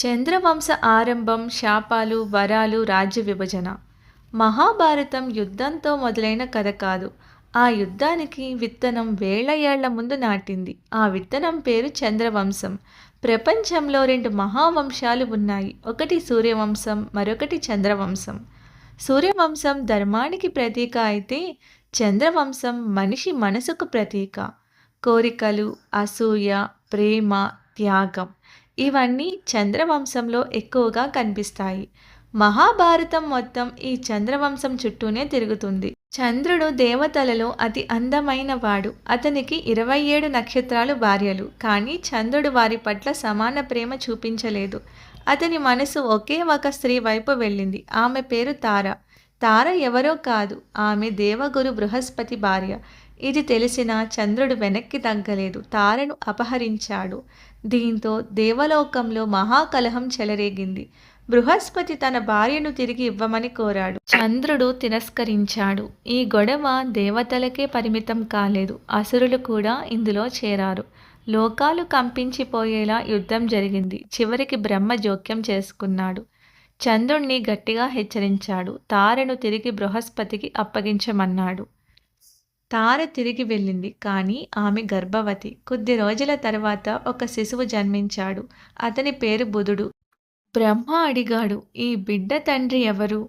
చంద్రవంశ ఆరంభం శాపాలు వరాలు రాజ్య విభజన. మహాభారతం యుద్ధంతో మొదలైన కథ కాదు. ఆ యుద్ధానికి విత్తనం వేల ఏళ్ళ ముందు నాటింది. ఆ విత్తనం పేరు చంద్రవంశం. ప్రపంచంలో రెండు మహావంశాలు ఉన్నాయి. ఒకటి సూర్యవంశం మరొకటి చంద్రవంశం. సూర్యవంశం ధర్మానికి ప్రతీక అయితే చంద్రవంశం మనిషి మనసుకు ప్రతీక. కోరికలు అసూయ ప్రేమ త్యాగం. ఇవన్నీ చంద్రవంశంలో ఎక్కువగా కనిపిస్తాయి. మహాభారతం మొత్తం ఈ చంద్రవంశం చుట్టూనే తిరుగుతుంది. చంద్రుడు దేవతలలో అతి అందమైన వాడు. అతనికి ఇరవై ఏడు నక్షత్రాలు భార్యలు. కానీ చంద్రుడు వారి పట్ల సమాన ప్రేమ చూపించలేదు. అతని మనసు ఒకే ఒక స్త్రీ వైపు వెళ్ళింది. ఆమె పేరు తార. తార ఎవరో కాదు. ఆమె దేవగురు బృహస్పతి భార్య. ఇది తెలిసిన చంద్రుడు వెనక్కి తగ్గలేదు. తారను అపహరించాడు. దీంతో దేవలోకంలో మహాకలహం చెలరేగింది. బృహస్పతి తన భార్యను తిరిగి ఇవ్వమని కోరాడు. చంద్రుడు తిరస్కరించాడు. ఈ గొడవ దేవతలకే పరిమితం కాలేదు. అసురులు కూడా ఇందులో చేరారు. లోకాలు కంపించిపోయేలా యుద్ధం జరిగింది. చివరికి బ్రహ్మ జోక్యం చేసుకున్నాడు. చంద్రుణ్ణి గట్టిగా హెచ్చరించాడు. తారను తిరిగి బృహస్పతికి అప్పగించమన్నాడు. తార తిరిగి వెళ్ళింది. కానీ ఆమె గర్భవతి. కొద్ది రోజుల తర్వాత ఒక శిశువు జన్మించాడు. అతని పేరు బుధుడు. బ్రహ్మ అడిగాడు ఈ బిడ్డ తండ్రి ఎవరు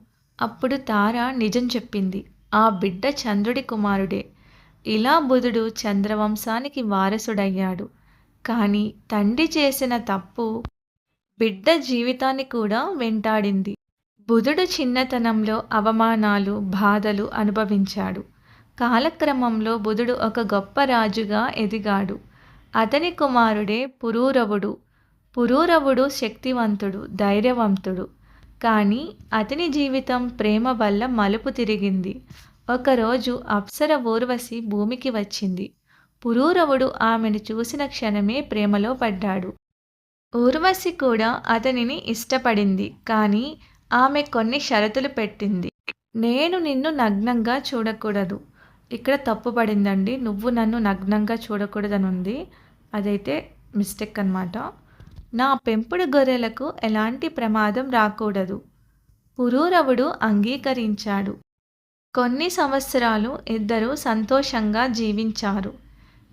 అప్పుడు తార నిజం చెప్పింది ఆ బిడ్డ చంద్రుడి కుమారుడే. ఇలా బుధుడు చంద్రవంశానికి వారసుడయ్యాడు. కానీ తండ్రి చేసిన తప్పు బిడ్డ జీవితాన్ని కూడా వెంటాడింది. బుధుడు చిన్నతనంలో అవమానాలు బాధలు అనుభవించాడు. కాలక్రమంలో బుధుడు ఒక గొప్ప రాజుగా ఎదిగాడు. అతని కుమారుడే పురూరవుడు. పురూరవుడు శక్తివంతుడు ధైర్యవంతుడు. కానీ అతని జీవితం ప్రేమ వల్ల మలుపు తిరిగింది. ఒకరోజు అప్సర ఊర్వశి భూమికి వచ్చింది. పురూరవుడు ఆమెను చూసిన క్షణమే ప్రేమలో పడ్డాడు. ఊర్వశి కూడా అతనిని ఇష్టపడింది. కానీ ఆమె కొన్ని షరతులు పెట్టింది. నేను నిన్ను నగ్నంగా చూడకూడదు. ఇక్కడ తప్పు పడిందండి. నువ్వు నన్ను నగ్నంగా చూడకూడదని ఉంది అదైతే మిస్టేక్ అనమాట నా పెంపుడు గొర్రెలకు ఎలాంటి ప్రమాదం రాకూడదు. పురూరవుడు అంగీకరించాడు. కొన్ని సంవత్సరాలు ఇద్దరు సంతోషంగా జీవించారు.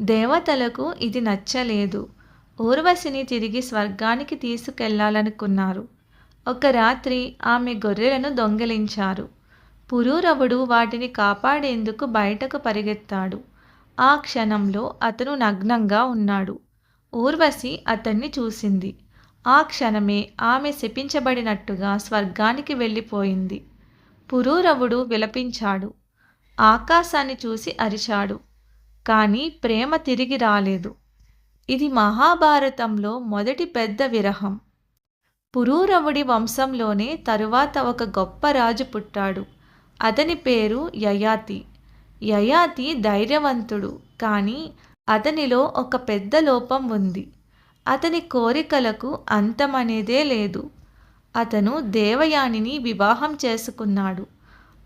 దేవతలకు ఇది నచ్చలేదు. ఊర్వశిని తిరిగి స్వర్గానికి తీసుకెళ్ళాలనుకున్నారు. ఒక రాత్రి ఆమె గొర్రెలను దొంగిలించారు. పురూరవుడు వాటిని కాపాడేందుకు బయటకు పరిగెత్తాడు. ఆ క్షణంలో అతను నగ్నంగా ఉన్నాడు. ఊర్వశి అతన్ని చూసింది. ఆ క్షణమే ఆమె శపించబడినట్టుగా స్వర్గానికి వెళ్ళిపోయింది. పురూరవుడు విలపించాడు. ఆకాశాన్ని చూసి అరిచాడు. కానీ ప్రేమ తిరిగి రాలేదు. ఇది మహాభారతంలో మొదటి పెద్ద విరహం. పురూరవుడి వంశంలోనే తరువాత ఒక గొప్ప రాజు పుట్టాడు. అతని పేరు యయాతి. యయాతి ధైర్యవంతుడు కానీ అతనిలో ఒక పెద్ద లోపం ఉంది. అతని కోరికలకు అంతమనేదే లేదు. అతను దేవయానిని వివాహం చేసుకున్నాడు.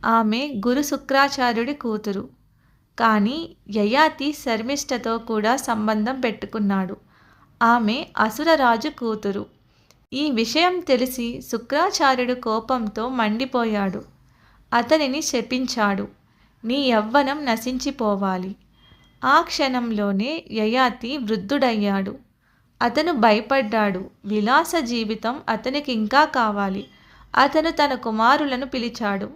ఆమె గురు శుక్రాచార్యుడి కూతురు. కానీ యయాతి శర్మిష్టతో కూడా సంబంధం పెట్టుకున్నాడు. ఆమె అసురరాజు కూతురు. ఈ విషయం తెలిసి శుక్రాచార్యుడు కోపంతో మండిపోయాడు. అతనిని శపించాడు. నీ యవ్వనం నశించిపోవాలి. ఆ క్షణంలోనే యయాతి వృద్ధుడయ్యాడు. అతను భయపడ్డాడు. విలాస జీవితం అతనికి ఇంకా కావాలి. అతను తన కుమారులను పిలిచాడు.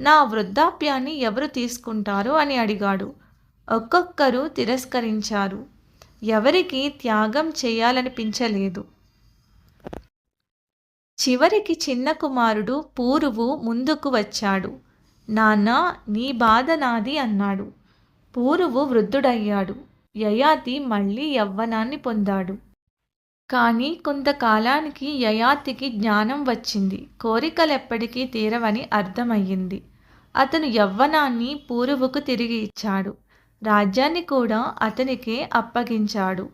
నా వృద్ధాప్యాన్ని ఎవరు తీసుకుంటారు అని అడిగాడు. ఒక్కొక్కరు తిరస్కరించారు. ఎవరికి త్యాగం చేయాలనిపించలేదు. చివరికి చిన్న కుమారుడు పూరువు ముందుకు వచ్చాడు. నాన్న నీ బాధ నాది అన్నాడు. పూరువు వృద్ధుడయ్యాడు. యయాతి మళ్ళీ యవ్వనాన్ని పొందాడు. కానీ కొంతకాలానికి యయాతికి జ్ఞానం వచ్చింది. కోరికలెప్పటికీ తీరవని అర్థమయ్యింది. అతను యవ్వనాన్ని పూరువుకు తిరిగి ఇచ్చాడు. రాజ్యాన్ని కూడా అతనికే అప్పగించాడు.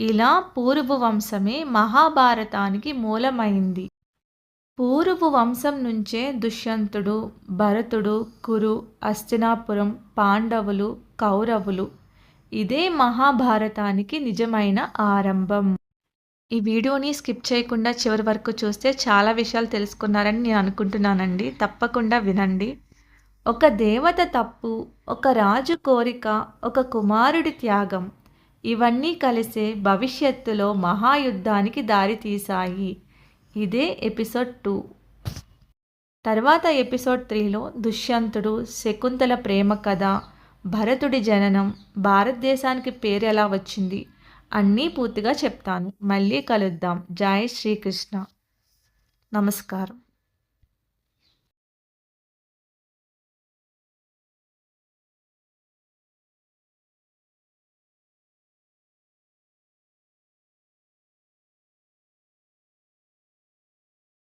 ఇలా పూర్వ వంశమే మహాభారతానికి మూలమైంది. పూర్వపు వంశం నుంచే దుష్యంతుడు భరతుడు కురు అస్తినాపురం పాండవులు కౌరవులు. ఇదే మహాభారతానికి నిజమైన ఆరంభం. ఈ వీడియోని స్కిప్ చేయకుండా చివరి వరకు చూస్తే చాలా విషయాలు తెలుసుకున్నారని నేను అనుకుంటున్నానండి. తప్పకుండా వినండి. ఒక దేవత తప్పు ఒక రాజు కోరిక ఒక కుమారుడి త్యాగం ఇవన్నీ కలిసే భవిష్యత్తులో మహాయుద్ధానికి దారితీశాయి. ఇదే ఎపిసోడ్ టూ. తర్వాత ఎపిసోడ్ త్రీలో దుష్యంతుడు శకుంతల ప్రేమ కథ భరతుడి జననం భారతదేశానికి పేరు ఎలా వచ్చింది అన్నీ పూర్తిగా చెప్తాను. మళ్ళీ కలుద్దాం. జై శ్రీకృష్ణ. నమస్కారం.